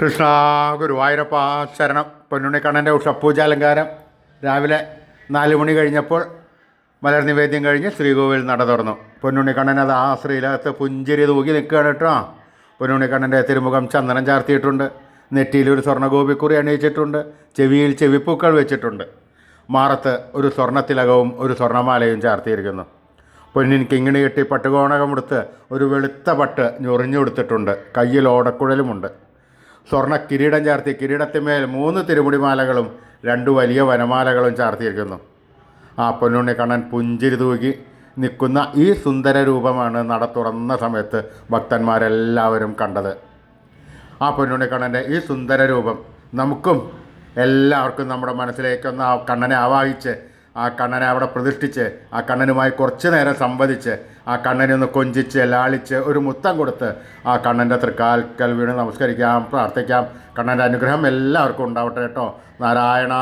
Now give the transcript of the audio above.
കൃഷ്ണ ഗുരുവായൂരപ്പ ശരണം. പൊന്നുണ്ണിക്കണ്ണന്റെ ഉഷപ്പൂജ അലങ്കാരം രാവിലെ നാല് മണി കഴിഞ്ഞപ്പോൾ മലർ നിവേദ്യം കഴിഞ്ഞ് ശ്രീകോവിൽ നട തുറന്നു. പൊന്നുണ്ണിക്കണ്ണൻ അത് ആ ശ്രീലകത്ത് പുഞ്ചിരി തൂക്കി നിൽക്കുകയാണ് കേട്ടോ. പൊന്നുണ്ണിക്കണ്ണന്റെ തിരുമുഖം ചന്ദനം ചാർത്തിയിട്ടുണ്ട്. നെറ്റിയിൽ ഒരു സ്വർണഗോപിക്കുറി അണിയിച്ചിട്ടുണ്ട്. ചെവിയിൽ ചെവിപ്പൂക്കൾ വെച്ചിട്ടുണ്ട്. മാറത്ത് ഒരു സ്വർണത്തിലകവും ഒരു സ്വർണമാലയും ചാർത്തിയിരിക്കുന്നു. പൊന്നിൻ കിങ്ങിണി കെട്ടി പട്ടുകോണകമെടുത്ത് ഒരു വെളുത്ത പട്ട് ഞൊറിഞ്ഞു കൊടുത്തിട്ടുണ്ട് കയ്യിൽ ഓടക്കുഴലുമുണ്ട്. സ്വർണ കിരീടം ചാർത്തി കിരീടത്തിന്മേൽ മൂന്ന് തിരുമുടിമാലകളും രണ്ട് വലിയ വനമാലകളും ചാർത്തിയിരിക്കുന്നു. ആ പൊന്നുണ്ണി കണ്ണൻ പുഞ്ചിരി തൂക്കി നിൽക്കുന്ന ഈ സുന്ദര രൂപമാണ് നട തുറന്ന സമയത്ത് ഭക്തന്മാരെല്ലാവരും കണ്ടത്. ആ പൊന്നുണ്ണിക്കണ്ണന്റെ ഈ സുന്ദര രൂപം നമുക്കും എല്ലാവർക്കും നമ്മുടെ മനസ്സിലേക്കൊന്ന് ആ കണ്ണനെ ആവാഹിച്ച് ആ കണ്ണനെ അവിടെ പ്രതിഷ്ഠിച്ച് ആ കണ്ണനുമായി കുറച്ച് നേരം സംവദിച്ച് ആ കണ്ണനെ ഒന്ന് കൊഞ്ചിച്ച് ലാളിച്ച് ഒരു മുത്തം കൊടുത്ത് ആ കണ്ണന്റെ തൃക്കാൽക്കൽ വീണ് നമസ്കരിക്കാം പ്രാർത്ഥിക്കാം. കണ്ണന്റെ അനുഗ്രഹം എല്ലാവർക്കും ഉണ്ടാവട്ടെ കേട്ടോ. നാരായണ